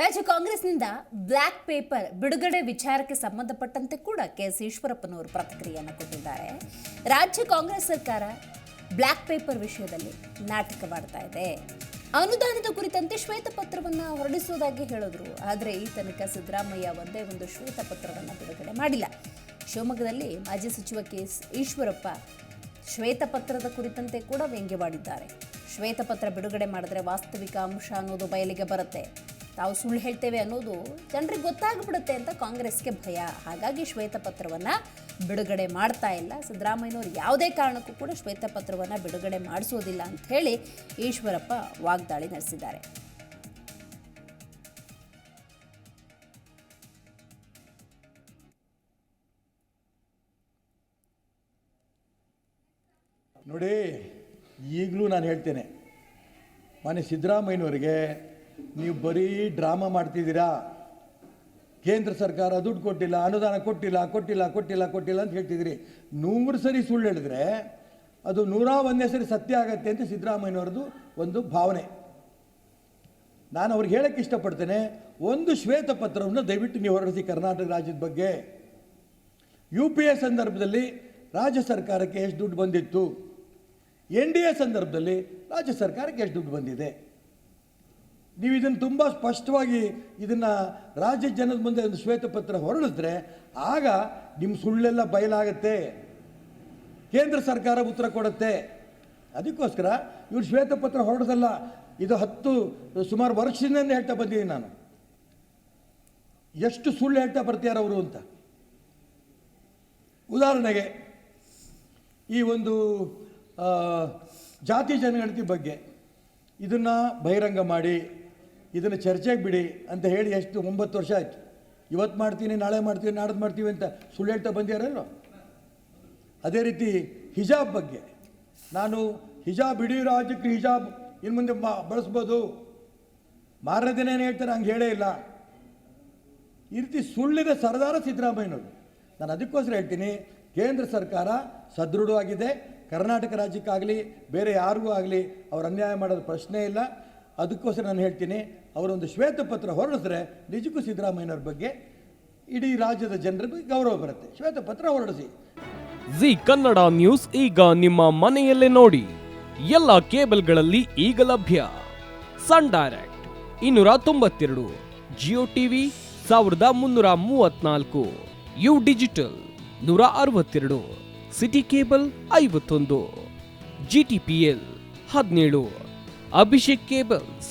ರಾಜ್ಯ ಕಾಂಗ್ರೆಸ್ನಿಂದ black paper ಬಿಡುಗಡೆ ವಿಚಾರಕ್ಕೆ ಸಂಬಂಧಪಟ್ಟಂತೆ ಕೂಡ ಕೆ ಎಸ್ ಈಶ್ವರಪ್ಪನವರು ಪ್ರತಿಕ್ರಿಯೆಯನ್ನು ಕೊಟ್ಟಿದ್ದಾರೆ. ರಾಜ್ಯ ಕಾಂಗ್ರೆಸ್ ಸರ್ಕಾರ ಬ್ಲ್ಯಾಕ್ ಪೇಪರ್ ವಿಷಯದಲ್ಲಿ ನಾಟಕವಾಡ್ತಾ ಇದೆ. ಅನುದಾನದ ಕುರಿತಂತೆ ಶ್ವೇತಪತ್ರವನ್ನ ಹೊರಡಿಸುವುದಾಗಿ ಹೇಳಿದ್ರು. ಆದರೆ ಈ ತನಕ ಸಿದ್ದರಾಮಯ್ಯ ಒಂದೇ ಒಂದು ಶ್ವೇತಪತ್ರವನ್ನು ಬಿಡುಗಡೆ ಮಾಡಿಲ್ಲ. ಶಿವಮೊಗ್ಗದಲ್ಲಿ ಮಾಜಿ ಸಚಿವ ಕೆ ಎಸ್ ಈಶ್ವರಪ್ಪ ಶ್ವೇತಪತ್ರದ ಕುರಿತಂತೆ ಕೂಡ ವ್ಯಂಗ್ಯವಾಡಿದ್ದಾರೆ. ಶ್ವೇತಪತ್ರ ಬಿಡುಗಡೆ ಮಾಡಿದ್ರೆ ವಾಸ್ತವಿಕ ಅಂಶ ಅನ್ನೋದು ಬಯಲಿಗೆ ಬರುತ್ತೆ. ತಾವು ಸುಳ್ಳು ಹೇಳ್ತೇವೆ ಅನ್ನೋದು ಜನರಿಗೆ ಗೊತ್ತಾಗ್ಬಿಡುತ್ತೆ ಅಂತ ಕಾಂಗ್ರೆಸ್ಗೆ ಭಯ. ಹಾಗಾಗಿ ಶ್ವೇತಪತ್ರವನ್ನ ಬಿಡುಗಡೆ ಮಾಡ್ತಾ ಇಲ್ಲ. ಸಿದ್ದರಾಮಯ್ಯನವರು ಯಾವುದೇ ಕಾರಣಕ್ಕೂ ಕೂಡ ಶ್ವೇತಪತ್ರವನ್ನ ಬಿಡುಗಡೆ ಮಾಡಿಸೋದಿಲ್ಲ ಅಂತ ಹೇಳಿ ಈಶ್ವರಪ್ಪ ವಾಗ್ದಾಳಿ ನಡೆಸಿದ್ದಾರೆ. ನೋಡಿ, ಈಗಲೂ ನಾನು ಹೇಳ್ತೇನೆ ಮನೆ ಸಿದ್ದರಾಮಯ್ಯನವರಿಗೆ ನೀವು ಬರೀ ಡ್ರಾಮಾ ಮಾಡ್ತಿದ್ದೀರಾ? ಕೇಂದ್ರ ಸರ್ಕಾರ ದುಡ್ಡು ಕೊಟ್ಟಿಲ್ಲ, ಅನುದಾನ ಕೊಟ್ಟಿಲ್ಲ ಕೊಟ್ಟಿಲ್ಲ ಕೊಟ್ಟಿಲ್ಲ ಕೊಟ್ಟಿಲ್ಲ ಅಂತ ಹೇಳ್ತಿದ್ದೀರಿ. ನೂರು ಸರಿ ಸುಳ್ಳು ಹೇಳಿದ್ರೆ ಅದು ನೂರ ಒಂದನೇ ಸರಿ ಸತ್ಯ ಆಗತ್ತೆ ಅಂತ ಸಿದ್ದರಾಮಯ್ಯನವ್ರದ್ದು ಒಂದು ಭಾವನೆ. ನಾನು ಅವ್ರಿಗೆ ಹೇಳಕ್ಕೆ ಇಷ್ಟಪಡ್ತೇನೆ, ಒಂದು ಶ್ವೇತಪತ್ರವನ್ನು ದಯವಿಟ್ಟು ನೀವು ಹೊರಡಿಸಿ ಕರ್ನಾಟಕ ರಾಜ್ಯದ ಬಗ್ಗೆ. ಯು ಪಿ ಎ ಸಂದರ್ಭದಲ್ಲಿ ರಾಜ್ಯ ಸರ್ಕಾರಕ್ಕೆ ಎಷ್ಟು ದುಡ್ಡು ಬಂದಿತ್ತು? ಎನ್ ಡಿ ಎ ಸಂದರ್ಭದಲ್ಲಿ ರಾಜ್ಯ ಸರ್ಕಾರಕ್ಕೆ ಎಷ್ಟು ದುಡ್ಡು ಬಂದಿದೆ? ನೀವು ಇದನ್ನು ತುಂಬ ಸ್ಪಷ್ಟವಾಗಿ ಇದನ್ನು ರಾಜ್ಯ ಜನದ ಮುಂದೆ ಒಂದು ಶ್ವೇತಪತ್ರ ಹೊರಡಿದ್ರೆ ಆಗ ನಿಮ್ಮ ಸುಳ್ಳೆಲ್ಲ ಬಯಲಾಗತ್ತೆ. ಕೇಂದ್ರ ಸರ್ಕಾರ ಉತ್ತರ ಕೊಡುತ್ತೆ. ಅದಕ್ಕೋಸ್ಕರ ಇವ್ರು ಶ್ವೇತಪತ್ರ ಹೊರಡೋದಲ್ಲ ಇದು ಹತ್ತು, ಸುಮಾರು ವರ್ಷದಿಂದ ಹೇಳ್ತಾ ಬಂದಿದ್ದೀನಿ ನಾನು. ಎಷ್ಟು ಸುಳ್ಳು ಹೇಳ್ತಾ ಬರ್ತೀಯಾರ ಅವರು ಅಂತ. ಉದಾಹರಣೆಗೆ ಈ ಒಂದು ಜಾತಿ ಜನಗಣತಿ ಬಗ್ಗೆ ಇದನ್ನು ಬಹಿರಂಗ ಮಾಡಿ. ಇದನ್ನು ಚರ್ಚೆಗೆ ಬಿಡಿ ಅಂತ ಹೇಳಿ ಎಷ್ಟು ಒಂಬತ್ತು ವರ್ಷ ಆಯಿತು. ಇವತ್ತು ಮಾಡ್ತೀನಿ, ನಾಳೆ ಮಾಡ್ತೀವಿ ನಾಡ್ದು ಮಾಡ್ತೀವಿ ಅಂತ ಸುಳ್ಳು ಹೇಳ್ತಾ ಬಂದ್ಯಾರಲ್ವ ಅದೇ ರೀತಿ ಹಿಜಾಬ್ ಬಗ್ಗೆ. ನಾನು ಹಿಜಾಬ್ ಇಡೀ ರಾಜ್ಯಕ್ಕೆ ಹಿಜಾಬ್ ಇನ್ನು ಮುಂದೆ ಬಳಸ್ಬೋದು. ಮಾರನೇ ದಿನ ಏನು ಹೇಳ್ತಾರೆ ಹಂಗೆ ಹೇಳೇ ಇಲ್ಲ. ಈ ರೀತಿ ಸುಳ್ಳಿದ ಸರ್ದಾರ ಸಿದ್ದರಾಮಯ್ಯನವರು. ನಾನು ಅದಕ್ಕೋಸ್ಕರ ಹೇಳ್ತೀನಿ, ಕೇಂದ್ರ ಸರ್ಕಾರ ಸದೃಢವಾಗಿದೆ. ಕರ್ನಾಟಕ ರಾಜ್ಯಕ್ಕಾಗಲಿ, ಬೇರೆ ಯಾರಿಗೂ ಆಗಲಿ ಅವ್ರು ಅನ್ಯಾಯ ಮಾಡೋದು ಪ್ರಶ್ನೆ ಇಲ್ಲ. ಅದಕ್ಕೋಸ್ಕರ ನಾನು ಹೇಳ್ತೀನಿ ಅವರೊಂದು ಶ್ವೇತಪತ್ರ ಹೊರಡಿಸಿದ್ರೆ ನಿಜಕ್ಕೂ ಸಿದ್ದರಾಮಯ್ಯನವ್ರ ಬಗ್ಗೆ ಇಡೀ ರಾಜ್ಯದ ಜನರ ಬಗ್ಗೆ ಗೌರವ ಬರುತ್ತೆ. ಶ್ವೇತಪತ್ರ ಹೊರಡಿಸಿ. ಜಿ ಕನ್ನಡ ನ್ಯೂಸ್ ಈಗ ನಿಮ್ಮ ಮನೆಯಲ್ಲೇ ನೋಡಿ. ಎಲ್ಲ ಕೇಬಲ್ಗಳಲ್ಲಿ ಈಗ ಲಭ್ಯ. ಸನ್ ಡೈರೆಕ್ಟ್ ಇನ್ನೂರ ತೊಂಬತ್ತೆರಡು, ಜಿಯೋ ಟಿವಿ ಸಾವಿರದ ಮುನ್ನೂರ ಮೂವತ್ನಾಲ್ಕು, ಯು ಡಿಜಿಟಲ್ ನೂರ ಅರವತ್ತೆರಡು, ಸಿಟಿ ಕೇಬಲ್ ಐವತ್ತೊಂದು, ಜಿ ಟಿ ಪಿ ಎಲ್ ಹದಿನೇಳು, ಅಭಿಷೇಕ್ ಕೇಬಲ್ಸ್